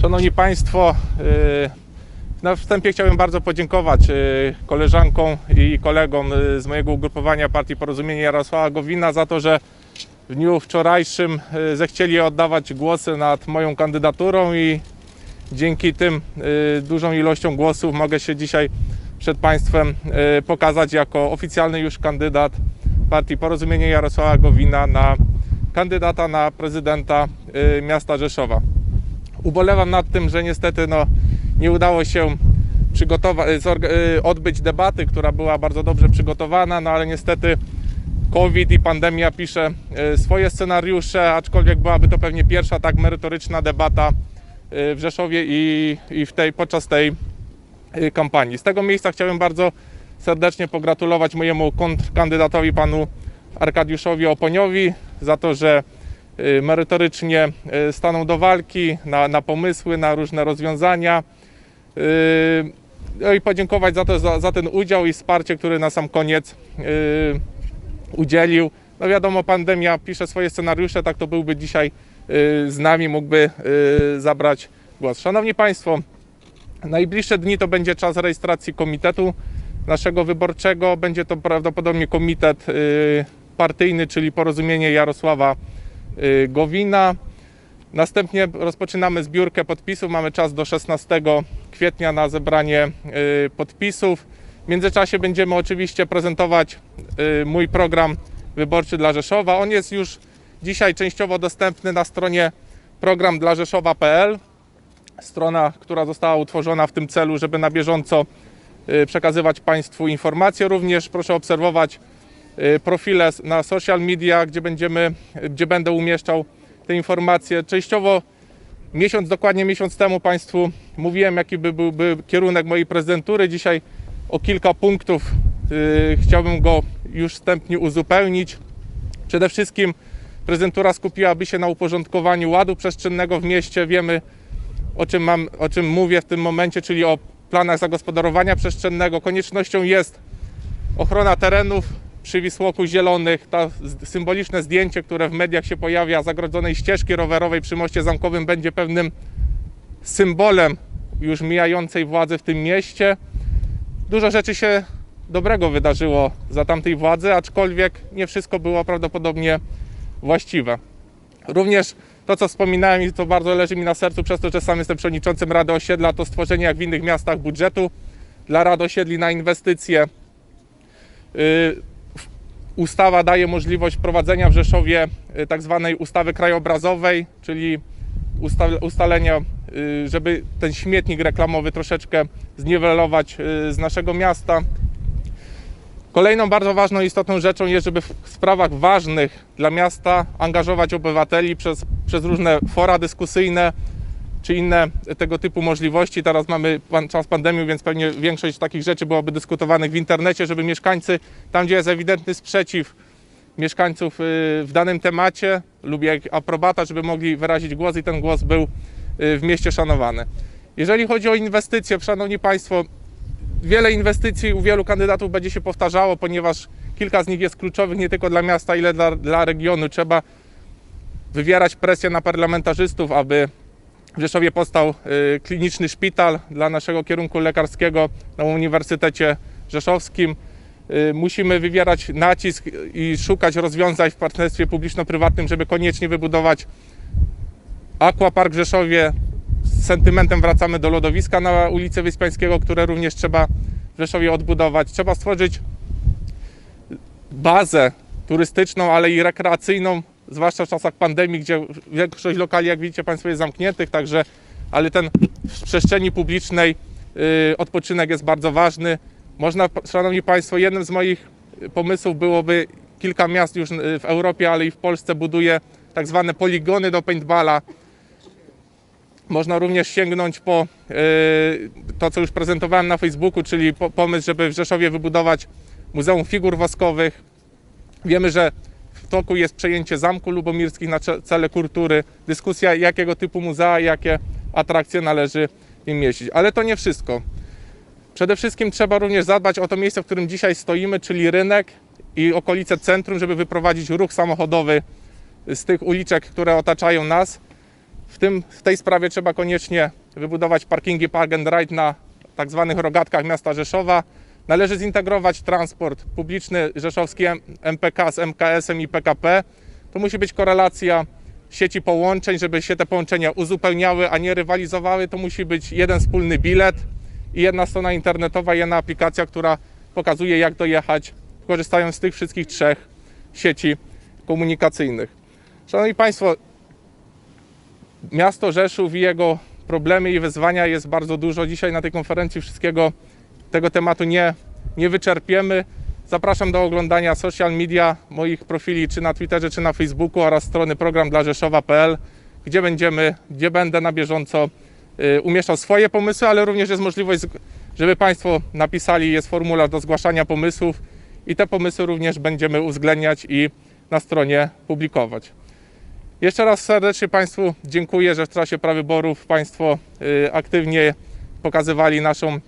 Szanowni Państwo, y, na wstępie chciałbym bardzo podziękować y, koleżankom i kolegom y, z mojego ugrupowania Partii Porozumienie Jarosława Gowina za to, że w dniu wczorajszym zechcieli oddawać głosy nad moją kandydaturą i dzięki tym dużą ilością głosów mogę się dzisiaj przed Państwem pokazać jako oficjalny już kandydat Partii Porozumienie Jarosława Gowina na kandydata na prezydenta miasta Rzeszowa. Ubolewam nad tym, że niestety no, nie udało się przygotować, odbyć debaty, która była bardzo dobrze przygotowana, no ale niestety COVID i pandemia pisze y, swoje scenariusze, aczkolwiek byłaby to pewnie pierwsza tak merytoryczna debata y, w Rzeszowie i, i w tej, podczas tej y, kampanii. Z tego miejsca chciałem bardzo serdecznie pogratulować mojemu kontrkandydatowi panu Arkadiuszowi Oponiowi za to, że y, merytorycznie y, stanął do walki na, na pomysły, na różne rozwiązania. Y, No i podziękować za, to, za, za ten udział i wsparcie, który na sam koniec y, udzielił. No wiadomo, pandemia pisze swoje scenariusze, tak to byłby dzisiaj y, z nami, mógłby y, zabrać głos. Szanowni Państwo, najbliższe dni to będzie czas rejestracji komitetu naszego wyborczego. Będzie to prawdopodobnie komitet y, partyjny, czyli Porozumienie Jarosława y, Gowina. Następnie rozpoczynamy zbiórkę podpisów. Mamy czas do 16 kwietnia na zebranie y, podpisów. W międzyczasie będziemy oczywiście prezentować y, mój program wyborczy dla Rzeszowa. On jest już dzisiaj częściowo dostępny na stronie programdlarzeszowa.pl. Strona, która została utworzona w tym celu, żeby na bieżąco y, przekazywać Państwu informacje. Również proszę obserwować y, profile s- na social media, gdzie będziemy, gdzie będę umieszczał te informacje. Częściowo miesiąc, dokładnie miesiąc temu Państwu mówiłem, jaki by byłby kierunek mojej prezydentury. Dzisiaj o kilka punktów y, chciałbym go już wstępnie uzupełnić. Przede wszystkim prezydentura skupiłaby się na uporządkowaniu ładu przestrzennego w mieście. Wiemy, o czym, mam, o czym mówię w tym momencie, czyli o planach zagospodarowania przestrzennego. Koniecznością jest ochrona terenów przy Wisłoku Zielonych, to symboliczne zdjęcie, które w mediach się pojawia, zagrodzonej ścieżki rowerowej przy moście zamkowym będzie pewnym symbolem już mijającej władzy w tym mieście. Dużo rzeczy się dobrego wydarzyło za tamtej władzy, aczkolwiek nie wszystko było prawdopodobnie właściwe. Również to, co wspominałem i to bardzo leży mi na sercu przez to, że sam jestem przewodniczącym Rady Osiedla, to stworzenie jak w innych miastach budżetu dla Rad Osiedli na inwestycje. Y, Ustawa daje możliwość prowadzenia w Rzeszowie y, tak zwanej ustawy krajobrazowej, czyli usta- ustalenia, y, żeby ten śmietnik reklamowy troszeczkę zniwelować y, z naszego miasta. Kolejną bardzo ważną, istotną rzeczą jest, żeby w sprawach ważnych dla miasta angażować obywateli przez, przez różne fora dyskusyjne czy inne tego typu możliwości. Teraz mamy pan, czas pandemii, więc pewnie większość takich rzeczy byłoby dyskutowanych w internecie, żeby mieszkańcy, tam gdzie jest ewidentny sprzeciw mieszkańców y, w danym temacie lub jak aprobata, żeby mogli wyrazić głos i ten głos był y, w mieście szanowany. Jeżeli chodzi o inwestycje, szanowni państwo, wiele inwestycji u wielu kandydatów będzie się powtarzało, ponieważ kilka z nich jest kluczowych nie tylko dla miasta, ile dla, dla regionu. Trzeba wywierać presję na parlamentarzystów, aby w Rzeszowie powstał y, kliniczny szpital dla naszego kierunku lekarskiego na Uniwersytecie Rzeszowskim. Y, Musimy wywierać nacisk i szukać rozwiązań w partnerstwie publiczno-prywatnym, żeby koniecznie wybudować Aquapark w Rzeszowie. Z sentymentem wracamy do lodowiska na ulicy Wyspiańskiego, które również trzeba w Rzeszowie odbudować. Trzeba stworzyć bazę turystyczną, ale i rekreacyjną, zwłaszcza w czasach pandemii, gdzie większość lokali, jak widzicie Państwo, jest zamkniętych, także, ale ten w przestrzeni publicznej y, odpoczynek jest bardzo ważny. Można, Szanowni Państwo, jednym z moich pomysłów byłoby kilka miast już y, w Europie, ale i w Polsce buduje tak zwane poligony do paintballa. Można również sięgnąć po y, to, co już prezentowałem na Facebooku, czyli po, pomysł, żeby w Rzeszowie wybudować Muzeum Figur Woskowych. Wiemy, że w toku jest przejęcie Zamku Lubomirskich na cele kultury, dyskusja jakiego typu muzea, jakie atrakcje należy im mieścić. Ale to nie wszystko. Przede wszystkim trzeba również zadbać o to miejsce, w którym dzisiaj stoimy, czyli rynek i okolice centrum, żeby wyprowadzić ruch samochodowy z tych uliczek, które otaczają nas W, tym, w tej sprawie trzeba koniecznie wybudować parkingi Park and Ride na tak zwanych rogatkach miasta Rzeszowa. Należy zintegrować transport publiczny rzeszowski MPK z MKS-em i PKP. To musi być korelacja sieci połączeń, żeby się te połączenia uzupełniały, a nie rywalizowały. To musi być jeden wspólny bilet i jedna strona internetowa, jedna aplikacja, która pokazuje jak dojechać, korzystając z tych wszystkich trzech sieci komunikacyjnych. Szanowni Państwo, miasto Rzeszów i jego problemy i wyzwania jest bardzo dużo. Dzisiaj na tej konferencji wszystkiego tego tematu nie, nie wyczerpiemy. Zapraszam do oglądania social media moich profili czy na Twitterze, czy na Facebooku oraz strony program dla Rzeszowa.pl, gdzie będziemy, gdzie będę na bieżąco y, umieszczał swoje pomysły, ale również jest możliwość, żeby Państwo napisali, jest formularz do zgłaszania pomysłów i te pomysły również będziemy uwzględniać i na stronie publikować. Jeszcze raz serdecznie Państwu dziękuję, że w czasie prawyborów Państwo y, aktywnie pokazywali naszą,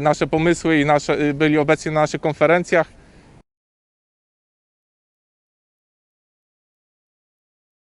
nasze pomysły i nasze, y, byli obecni na naszych konferencjach.